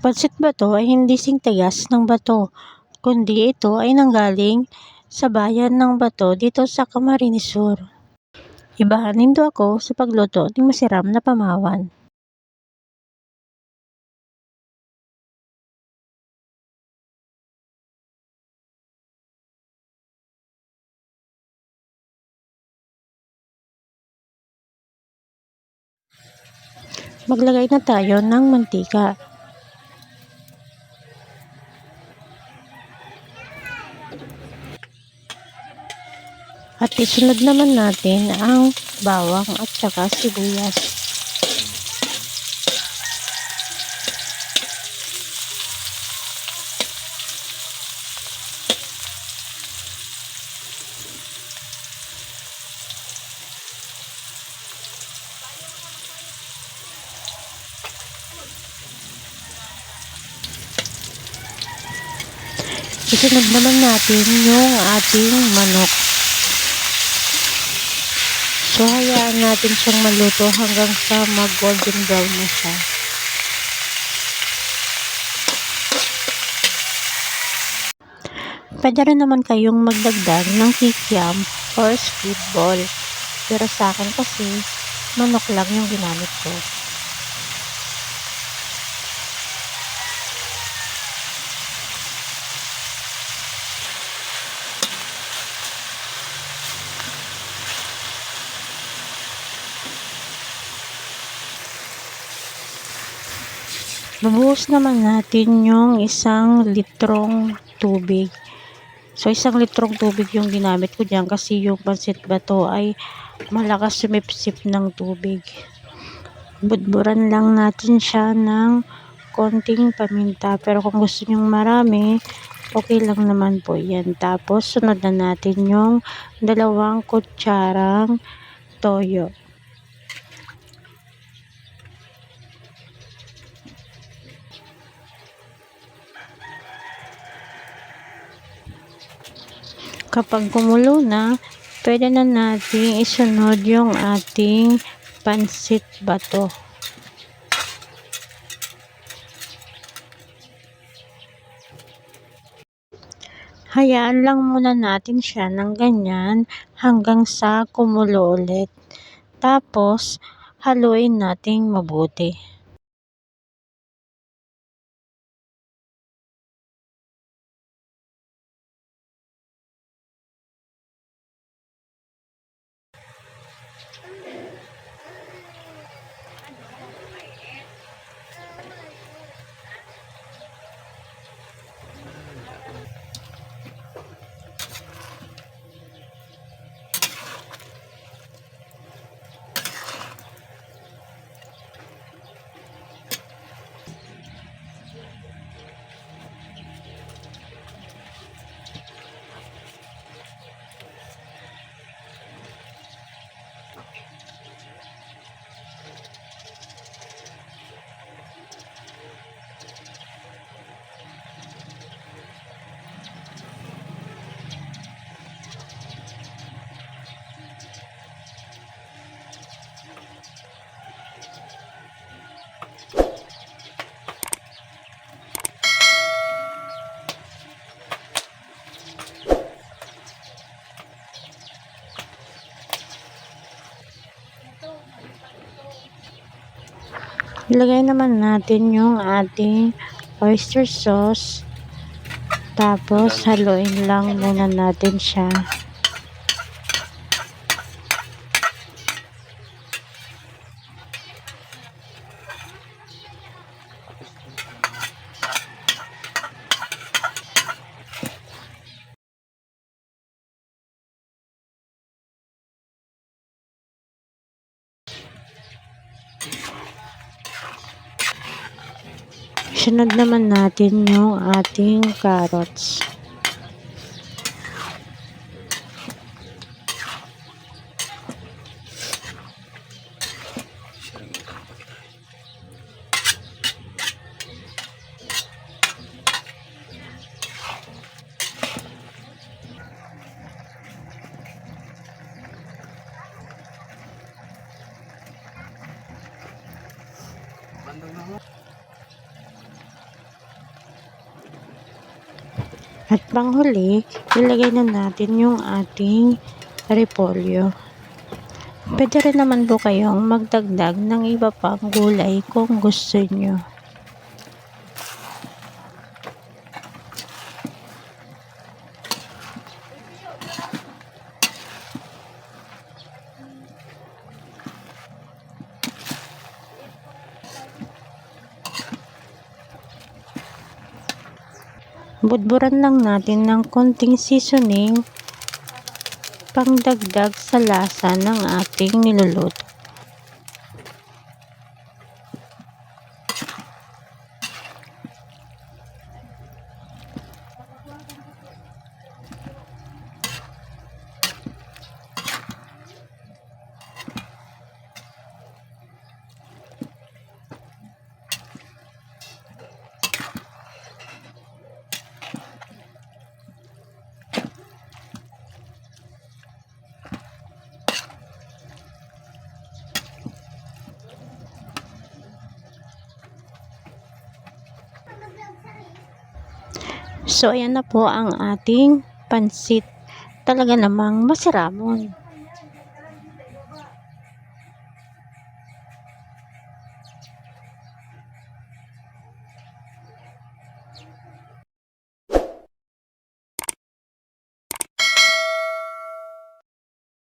pansit bato ay hindi singtayas ng bato, kundi ito ay nanggaling sa bayan ng Bato dito sa Camarines Sur. Ibahanin do ako sa pagluto ng masiram na pamawan. Maglagay na tayo ng mantika. At isunod naman natin ang bawang at saka sibuyas. Isunod naman natin yung ating manok. So, hayaan natin siyang maluto hanggang sa mag-golden brown na siya. Pwede rin naman kayong magdagdag ng kikiam or squid ball. Pero sa akin kasi, manok lang yung ginamit ko. Bubuhos naman natin yung isang litrong tubig. So, isang litrong tubig yung ginamit ko dyan kasi yung pansit bato ay malakas sumipsip ng tubig. Budburan lang natin siya ng konting paminta. Pero kung gusto nyong marami, okay lang naman po yan. Tapos, sunod na natin yung dalawang kutsarang toyo. Kapag kumulo na, pwede na natin isunod yung ating pansit bato. Hayaan lang muna natin siya ng ganyan hanggang sa kumulo ulit. Tapos, haluin natin mabuti. Ilagay naman natin yung ating oyster sauce. Tapos, haluin lang muna natin siya. Sunod naman natin yung ating carrots. Bandang naman. At panghuli, ilagay na natin yung ating repolyo. Pwede rin naman po kayong magdagdag ng iba pang gulay kung gusto nyo. Budburan lang natin ng konting seasoning pangdagdag sa lasa ng ating niluluto. So, ayan na po ang ating pansit. Talaga namang masiramon.